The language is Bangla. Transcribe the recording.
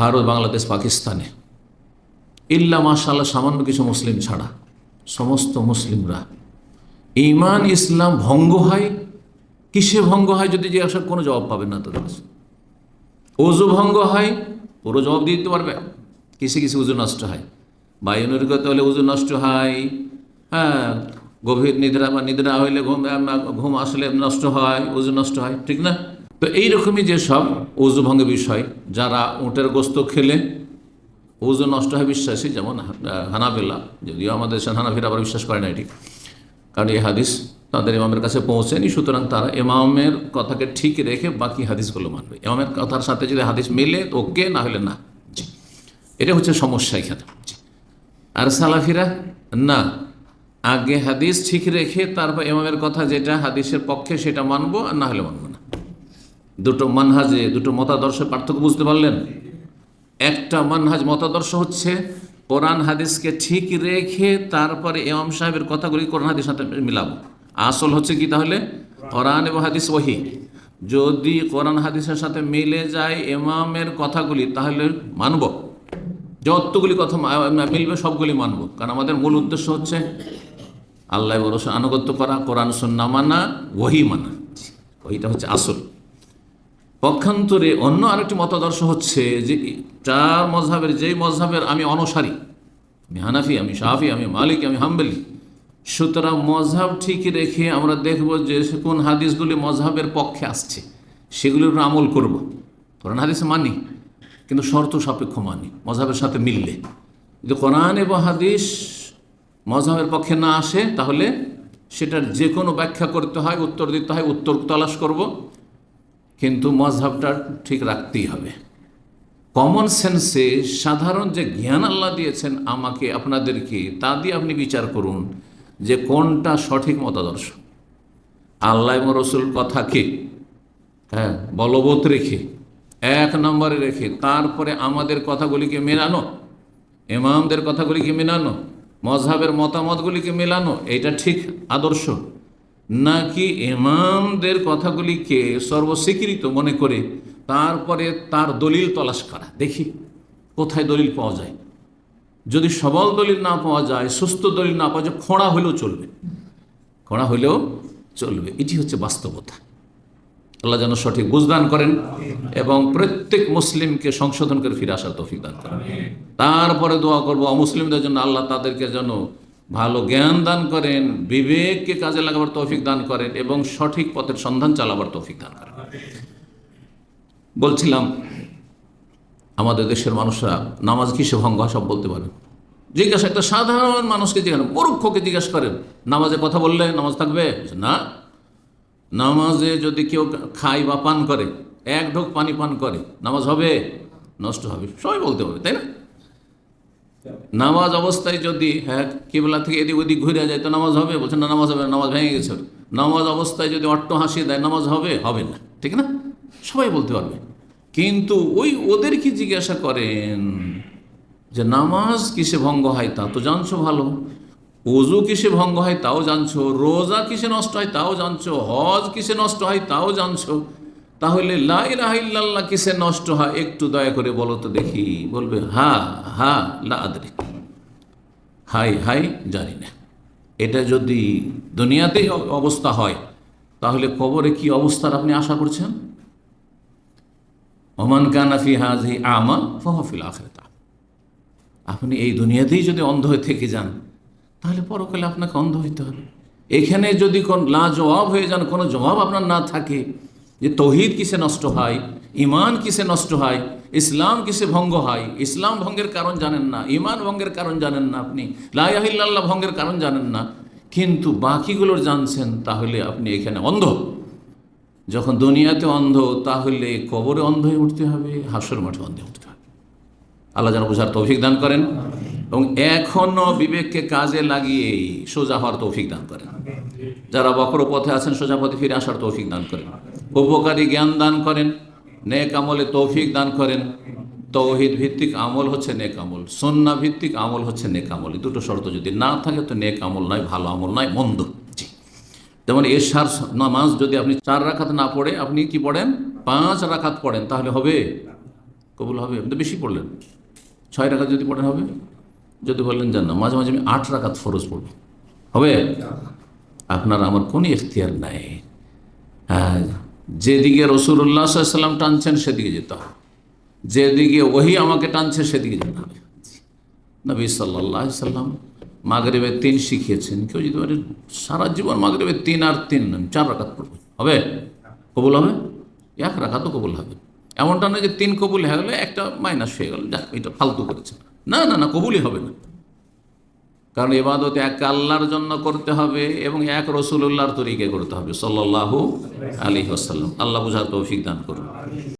ভারত, বাংলাদেশ, পাকিস্তানে। ইল্লা মাশাল্লাহ সামান্য কিছু মুসলিম ছাড়া, সমস্ত মুসলিমরা। ইমান ইসলাম ভঙ্গ হয়? কিসে ভঙ্গ হয় যদি জিজ্ঞাসা কোনো জবাব পাবেন না তাদের কাছে? ওজু ভঙ্গ হয়? পুরো জবাব দিয়ে দিতে পারবে। কিসে কিসে উজু নষ্ট হয়? বায়ুনের করতে হলে উজু নষ্ট হয়। হ্যাঁ গভীর নিদ্রা বা নিদ্রা হইলে ঘুম ঘুম আসলে নষ্ট হয় উজু নষ্ট হয়, ঠিক না? তো এইরকমই যেসব উজু ভঙ্গের বিষয়, যারা উটের গোস্ত খেলে ওজন নষ্ট হয় বিশ্বাসী, যেমন হানাবেলা যদিও আমাদের হানাফিরা আবার বিশ্বাস করে না এটি। কারণ এই হাদিস তাদের ইমামের কাছে পৌঁছেনি, সুতরাং তারা ইমামের কথাকে ঠিক রেখে বাকি হাদিসগুলো মানবে। ইমামের কথার সাথে যদি হাদিস মেলে ওকে, না হলে না। এটা হচ্ছে সমস্যা এখানে। আর সালাফিরা, না, আগে হাদিস ঠিক রেখে তারপর ইমামের কথা যেটা হাদিসের পক্ষে সেটা মানবো আর না হলে মানবো দুটো মানহাজে, দুটো মতাদর্শের পার্থক্য বুঝতে পারলেন? একটা মানহাজ মতাদর্শ হচ্ছে, কোরআন হাদিসকে ঠিক রেখে তারপরে ইমাম সাহেবের কথাগুলি কোরআন হাদিস সাথে মিলাবো। আসল হচ্ছে কি তাহলে? কোরআন এবং হাদিস ওহি যদি কোরআন হাদিসের সাথে মিলে যায় এমামের কথাগুলি, তাহলে মানব। যতগুলি কথা মিলবে সবগুলি মানব। কারণ আমাদের মূল উদ্দেশ্য হচ্ছে আল্লাহ আনুগত্য করা, কোরআন, সন্না মানা ওহি মানা। ওইটা হচ্ছে আসল। পক্ষান্তরে অন্য আরেকটি মতাদর্শ হচ্ছে যে চার মজহাবের যেই মজহাবের আমি অনসারী, আমি হানাফি, আমি শাহি আমি মালিক, আমি হাম্বেলি, সুতরাং মজহাব ঠিক রেখে আমরা দেখব যে কোন হাদিসগুলি মজহাবের পক্ষে আসছে, সেগুলির আমল করব। কোরআন হাদিস মানি, কিন্তু শর্ত সাপেক্ষ মানি, মজহাবের সাথে মিললে। যদি কোরআন এবং হাদিস মজহাবের পক্ষে না আসে, তাহলে সেটার যে কোনো ব্যাখ্যা করতে হয়, উত্তর দিতে হয়, উত্তর তালাশ করব। কিন্তু মজহাবটা ঠিক রাখতেই হবে। কমন সেন্সে সাধারণ যে জ্ঞান আল্লাহ দিয়েছেন আমাকে, আপনাদেরকে, তা দিয়ে আপনি বিচার করুন যে কোনটা সঠিক মতাদর্শ। আল্লাহ রসুল কথাকে হ্যাঁ বলবৎ রেখে, এক নম্বরে রেখে, তারপরে আমাদের কথাগুলিকে মেলানো, ইমামদের কথাগুলিকে মেলানো, মজহাবের মতামতগুলিকে মেলানো এটা ঠিক আদর্শ। নাকি ইমামদের কথাগুলিকে সর্বস্বীকৃত মনে করে তারপরে তার দলিল তলাশ করা? দেখি, কোথায় দলিল পাওয়া যায়? যদি সবল দলিল না পাওয়া যায়, সুস্থ দলিল না পাওয়া যায়, খোঁড়া হলেও চলবে। খোঁড়া হলেও চলবে। এটি হচ্ছে বাস্তবতা। আল্লাহ যেন সঠিক বুঝদান করেন এবং প্রত্যেক মুসলিমকে সংশোধন করে ফিরে আসার তৌফিক দান করেন। তারপরে দোয়া করব অমুসলিমদের জন্য, আল্লাহ তাদেরকে যেন ভালো জ্ঞান দান করেন, বিবেককে কাজে লাগাবার তৌফিক দান করেন এবং সঠিক পথের সন্ধান চালাবার তৌফিক দান করেন। বলছিলাম, আমাদের দেশের মানুষরা নামাজ কিসে ভঙ্গ হয় সব বলতে পারেন। জিজ্ঞাসা, একটা সাধারণ মানুষকে জিজ্ঞাসা মূর্খকে জিজ্ঞাসা করেন, নামাজে কথা বললে নামাজ থাকবে? না। নামাজে যদি কেউ খায় বা পান করে, এক ঢোক পানি পান করে, নামাজ হবে? নষ্ট হবে। সবাই বলতে হবে তাই না? নামাজ অবস্থায় যদি হ্যাঁ কেবলা থেকে এদিক ওদিক ঘুরে যায়, তো নামাজ হবে? বলছে, না, নামাজ হবে নামাজ ভেঙে গেছে নামাজ অবস্থায় যদি অট্ট হাসি দেয়, নামাজ হবে? হবে না। ঠিক না? সবাই বলতে পারবে। কিন্তু ওই ওদের কি জিজ্ঞাসা করেন যে, নামাজ কিসে ভঙ্গ হয় তা তো জানছো ভালো। অজু কিসে ভঙ্গ হয় তাও জানছো। রোজা কিসে নষ্ট হয় তাও জানছো। হজ কিসে নষ্ট হয় তাও জানছো। তাহলে লাইলাহিল্লাহ কিসে নষ্ট হয়? একটু দয়া করে বলো তো দেখি। বলবে, হা হা, লা আদরি। হাই হাই, জানি না। এটা যদি দুনিয়াতেই অবস্থা হয়, তাহলে কবরে কি অবস্থার আপনি আশা করছেন? ওমান কানাফি হাজি আমা ফহফিল আখেরতা। আপনি এই দুনিয়াতেই যদি অন্ধ হয়ে থেকে যান, তাহলে পরকালে আপনাকে অন্ধ হইতে হবে। এখানে যদি কোন লা জবাব হয়ে যান, কোনো জবাব আপনার না থাকে যে তৌহিদ কিসে নষ্ট হয় ইমান কিসে নষ্ট হয়, ইসলাম কিসে ভঙ্গ হয়, ইসলাম ভঙ্গের কারণ জানেন না ইমান ভঙ্গের কারণ জানেন না আপনি লাইহিল্লাহ ভঙ্গের কারণ জানেন না, কিন্তু বাকিগুলোর জানছেন, তাহলে আপনি এখানে অন্ধ। যখন দুনিয়াতে অন্ধ, তাহলে কবরে অন্ধ হয়ে উঠতে হবে, হাসর মাঠে অন্ধ উঠতে হবে। আল্লাহ যেন বোঝার তৌফিক দান করেন এবং এখনও বিবেককে কাজে লাগিয়ে সোজা হওয়ার তৌফিক দান করেন। যারা বক্র পথে আছেন, সোজা পথে ফিরে আসার তৌফিক দান করেন। উপকারী জ্ঞান দান করেন, নেক আমলে তৌফিক দান করেন। তৌহিদ ভিত্তিক আমল হচ্ছে নেক আমল সন্না ভিত্তিক আমল হচ্ছে নেক আমল। দুটো শর্ত যদি না থাকে তো নেক আমল নয়, ভালো আমল নয়, মন্দ। যেমন এশার নামাজ যদি আপনি চার রাখাত না পড়ে, আপনি কি পড়েন? পাঁচ রাখাত পড়েন, তাহলে হবে? কবুল হবে? আপনি বেশি পড়লেন। ছয় রাখাত যদি পড়েন হবে? যদি বললেন যান না, মাঝে মাঝে আমি আট রাখাত ফরজ পড়ব। হবে? আপনার আমার কোনো এখতিয়ার নাই। হ্যাঁ যেদিকে রসুল্লাহ সাল্লাম টানছেন, সেদিকে যেতে হবে। যেদিকে ওহি আমাকে টানছে, সেদিকে যেতে হবে। নবী সাল্লাহ সাল্লাম মাগরেবের তিন শিখিয়েছেন। কেউ যদি বলে, সারা জীবন মাগরেবের তিন আর তিন চার রাখাত পড়বে। হবে? কবুল হবে? এক রাখাতও কবুল হবে। এমনটা নয় যে তিন কবুল হয়ে গেলে একটা মাইনাস হয়ে গেল। এটা ফালতু করেছে না না না, কবুলই হবে না। কারণ এবাদত এক আল্লাহর জন্য করতে হবে এবং এক রসুল্লাহর তরিকে করতে হবে। সাল্লাহ আলী আসাল্লাম আল্লাহ বুঝার তৌফিক দান করুন।